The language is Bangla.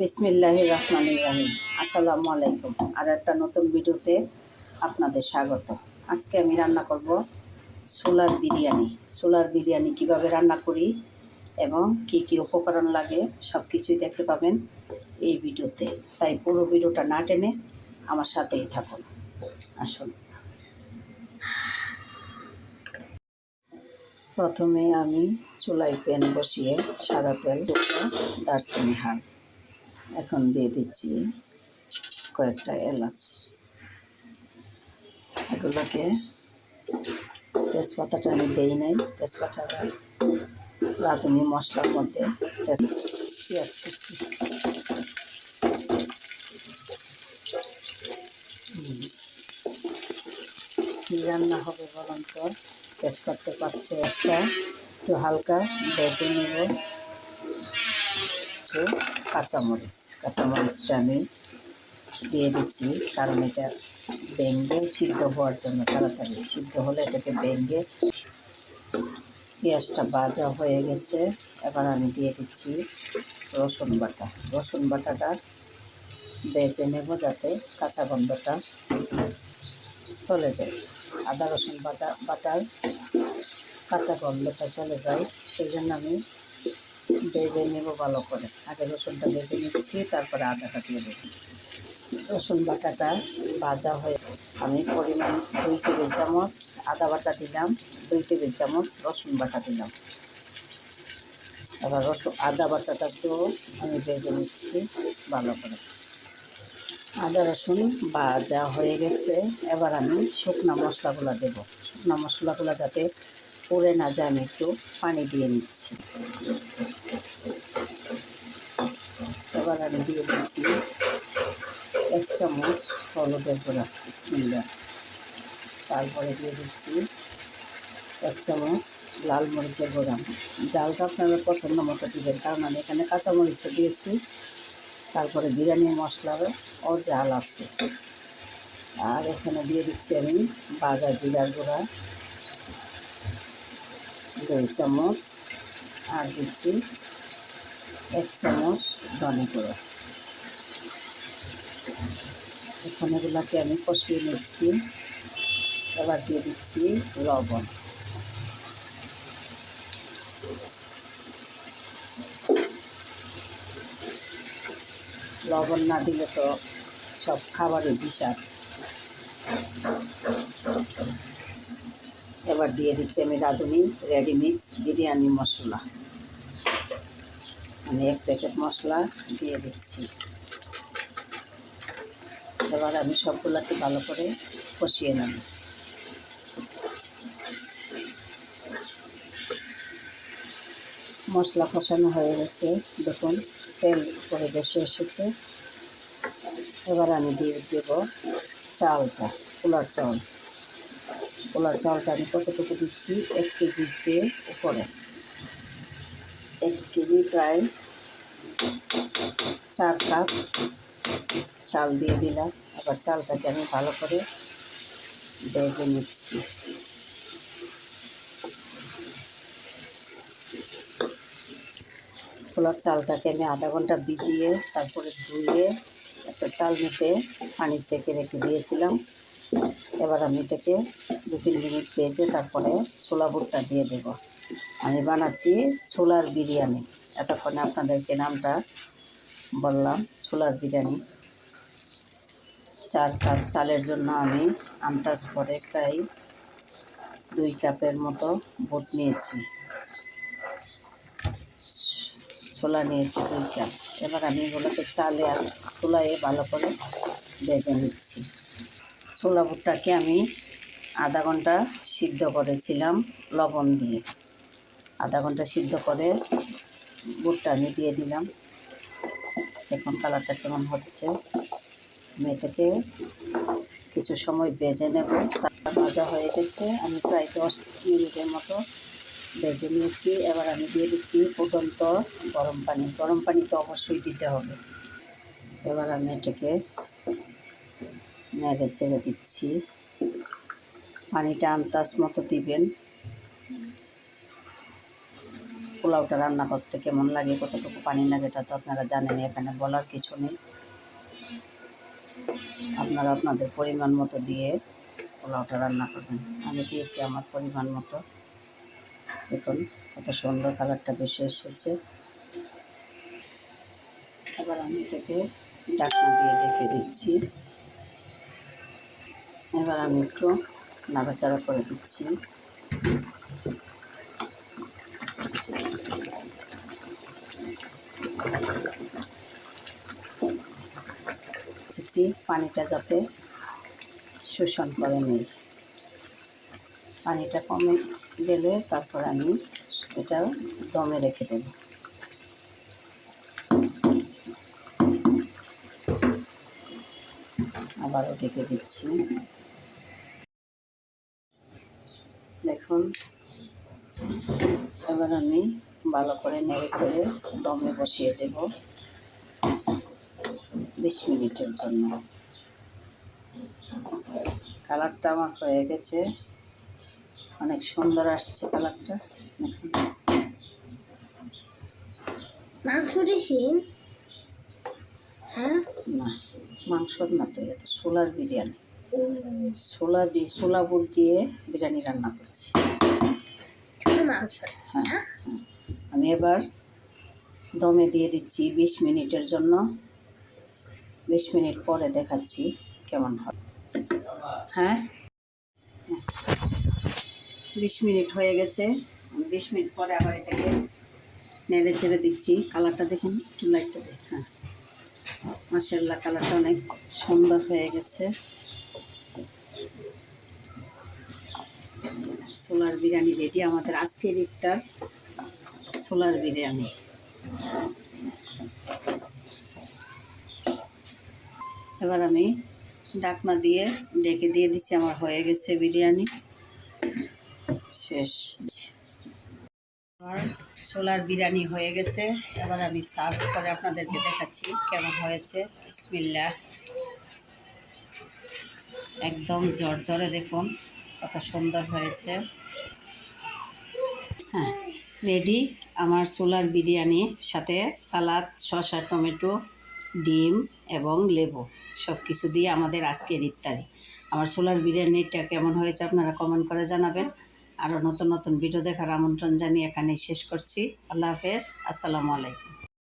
বিসমিল্লাহ রহমান রাহিম। আসসালামু আলাইকুম। আর একটা নতুন ভিডিওতে আপনাদের স্বাগত। আজকে আমি রান্না করব সোলার বিরিয়ানি। সোলার বিরিয়ানি কীভাবে রান্না করি এবং কি কি উপকরণ লাগে সব কিছুই দেখতে পাবেন এই ভিডিওতে। তাই পুরো ভিডিওটা না টেনে আমার সাথেই থাকুন। আসুন। প্রথমে আমি চুলাই প্যান বসিয়ে সাদা তেল দুটো দারচিনি হাল এখন দিয়ে দিচ্ছি কয়েকটা এলাচ। এগুলোকে তেজপাতাটা আমি দেই নাই। তেজপাতাটা রাঁধুনি মশলার মধ্যে। পেঁয়াজ করছি। রান্না হবে বলুন তো? টেস্ট করতে পারছি একটা হালকা ভেজে নেব। কাঁচামরিচ, কাঁচামরিচটা আমি দিয়ে দিচ্ছি, কারণ এটা বেঙ্গে সিদ্ধ হওয়ার জন্য তাড়াতাড়ি। সিদ্ধ হলে এটাকে বেঙ্গে পেঁয়াজটা ভাজা হয়ে গেছে। এবার আমি দিয়ে দিচ্ছি রসুন বাটা। রসুন বাটাটা বেজে নেব যাতে কাঁচা গন্ধটা চলে যায়। আদা রসুন বাটা বাটার কাঁচা গন্ধটা চলে যায়। সেই জন্য আমি ভেজে নেব ভালো করে। আগে রসুনটা ভেজে নিচ্ছি, তারপরে আদাটা দিয়ে দেবো। রসুন বাটাটা ভাজা হয়ে আমি পরিমাণ দুই টেবিল চামচ আদা বাটা দিলাম, দুই টেবিল চামচ রসুন বাটা দিলাম। এবার রসুন, আদা বাটাটাকেও আমি ভেজে নিচ্ছি ভালো করে। আদা রসুন ভাজা হয়ে গেছে, এবার আমি শুকনো মশলাগুলো দেব। শুকনো মশলাগুলো যাতে পুড়ে না যায়, আমি একটু পানি দিয়ে নিচ্ছি। এবার আমি দিয়ে দিচ্ছি এক চামচ হলুদের গুঁড়া বিসমিল্লা তারপরে দিয়ে দিচ্ছি এক চামচ লাল মরিচের গুঁড়া। জালটা আপনারা পছন্দ মতো দিবেন, কারণ আমি এখানে কাঁচামরিচও দিয়েছি। তারপরে বিরিয়ানি মশলার ও জাল আছে। আর এখানে দিয়ে দিচ্ছি আমি বাজা জিরার গুঁড়া। দুই চামচ আর দিচ্ছি এক চামচ ধনে গুঁড়ো। এখন আমি কষিয়ে নিচ্ছি। এবার দিয়ে দিচ্ছি লবণ। লবণ না দিলে তো সব খাবারই বিষাদ। এবার দিয়ে দিচ্ছি আমি রাঁধুনি রেডি মিক্স বিরিয়ানি মশলা। আমি এক প্যাকেট মশলা দিয়ে দিচ্ছি। এবার আমি সবগুলাকে ভালো করে কষিয়ে নেব। মশলা কষানো হয়ে গেছে। দেখুন, তেল করে বেশি এসেছে। এবার আমি দিয়ে দেব চালটা, পোলার চাল। পোলার চালটা আমি কতটুকু দিচ্ছি? এক কেজির চেয়ে উপরে। এক কেজি প্রায় চার কাপ চাল দিয়ে দিলাম। আবার চালটাকে আমি ভালো করে ভেজে নিচ্ছি। ছোলার চালটাকে আমি আধা ঘণ্টা ভিজিয়ে তারপরে ধুয়ে একটা চাল নিতে পানি চেকে রেখে দিয়েছিলাম। এবার আমি এটাকে দু তিন মিনিট ভেজে তারপরে ছোলা বুটটা দিয়ে দেব। আমি বানাচ্ছি ছোলার বিরিয়ানি। এতক্ষণে আপনাদেরকে নামটা বললাম, ছোলার বিরিয়ানি। চার কাপ চালের জন্য আমি আন্দাজ করে প্রায় দুই কাপের মতো বুট নিয়েছি। ছোলা নিয়েছি দুই কাপ। এবার আমি এগুলোকে চালে আর ছোলায় ভালো করে ভেজে নিচ্ছি। ছোলা বুটটাকে আমি আধা ঘণ্টা সিদ্ধ করেছিলাম লবণ দিয়ে। আধা ঘণ্টা সিদ্ধ করে বুটটা আমি দিয়ে দিলাম। এখন কালারটা কেমন হচ্ছে? আমি এটাকে কিছু সময় বেজে নেব। তারপর ভাজা হয়ে গেছে। আমি প্রায় দশ মিনিটের মতো বেজে নিয়েছি। এবার আমি দিয়ে দিচ্ছি ফুটন্ত গরম পানি। গরম পানি তো অবশ্যই দিতে হবে। এবার আমি এটাকে নেড়ে ছেড়ে দিচ্ছি। পানিটা আন্দাজ মতো দিবেন। পোলাওটা রান্না করতে কেমন লাগে, কতটুকু পানি লাগে এটা তো আপনারা জানেন, এখানে বলার কিছু নেই। আপনারা আপনাদের পরিমাণ মতো দিয়ে পোলাওটা রান্না করবেন। আমি দিয়েছি আমার পরিমাণ মতো। দেখুন, কত সুন্দর কালারটা বেশি এসেছে। এবার আমি এটাকে ডাকনা দিয়ে ডেকে দিচ্ছি। এবার আমি একটু নাড়াচাড়া করে দিচ্ছি। দিচ্ছি, পানিটা যাতে শোষণ করে নেই। পানিটা কমে গেলে তারপর আমি এটা দমে রেখে দেব। আবারও ঢেকে দিচ্ছি। দেখুন, এবার আমি ভালো করে নেড়ে চেড়ে দমে বসিয়ে দেব। বিশ মিনিটের জন্য। কালারটা আমার হয়ে গেছে। অনেক সুন্দর আসছে কালারটা। হ্যাঁ? না মাংসর না তো এটা তো সোলার বিরিয়ানি। ছোলা দিয়ে ছোলা বুট দিয়ে বিরিয়ানি রান্না করছি। হ্যাঁ? হ্যাঁ। আমি এবার দমে দিয়ে দিচ্ছি বিশ মিনিটের জন্য। বিশ মিনিট পরে দেখাচ্ছি কেমন হয়। হ্যাঁ? বিশ মিনিট হয়ে গেছে। বিশ মিনিট পরে আবার এটাকে নেড়ে ছেড়ে দিচ্ছি। কালারটা দেখুন, একটু লাইটটা দেখ হ্যাঁ। মাসাল্লাহ কালারটা অনেক সুন্দর হয়ে গেছে। Solar biryani ready. আমাদের আজকের ইফতার সোলার বিরিয়ানি। এবার আমি ডাকনা দিয়ে ডেকে দিয়ে দিচ্ছি, আমার হয়ে গেছে বিরিয়ানি। শেষ। আমার সোলার বিরিয়ানি হয়ে গেছে। এবার আমি সার্ভ করে আপনাদেরকে দেখাচ্ছি কেমন হয়েছে। বিসমিল্লা একদম জর্জরে দেখুন, কত সুন্দর হয়েছে। হ্যাঁ রেডি আমার সোলার বিরিয়ানি সাথে সালাদ শসা টমেটো, ডিম এবং লেবু। সব কিছু দিয়ে আমাদের আজকের ইত্যাদি আমার সোলার বিরিয়ানিটা কেমন হয়েছে আপনারা কমেন্ট করে জানাবেন। আরও নতুন নতুন ভিডিও দেখার আমন্ত্রণ জানিয়ে এখানেই শেষ করছি। আল্লাহ হাফেজ। আসসালামু আলাইকুম।